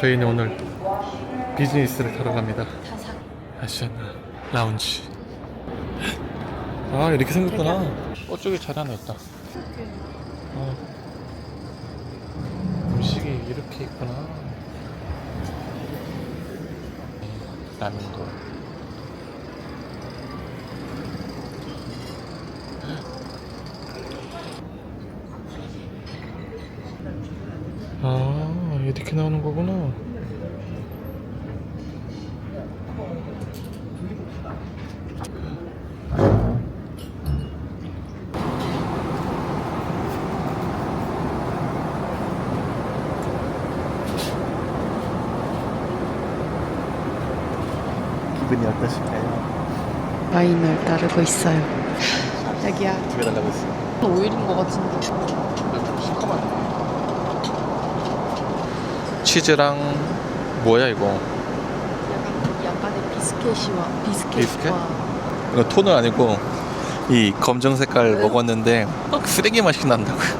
저희는 오늘 비즈니스를 타러 갑니다. 아시아나 라운지. 아 이렇게 생겼구나. 어쪽에 자리 하나 있다. 어. 음식이 이렇게 있구나. 라면도. 아 이렇게 나오는 거구나. 기분이 어떠실까요? 와인을 따르고 있어요. 여기야. 집에 달라고 했어. 오일인 것 같은데. 시커먼. 치즈랑 뭐야 이거? 약간, 약간의 비스켓이와 비스켓과 비스켓? 이거 톤은 아니고 이 검정 색깔 먹었는데 쓰레기 맛이 난다고요.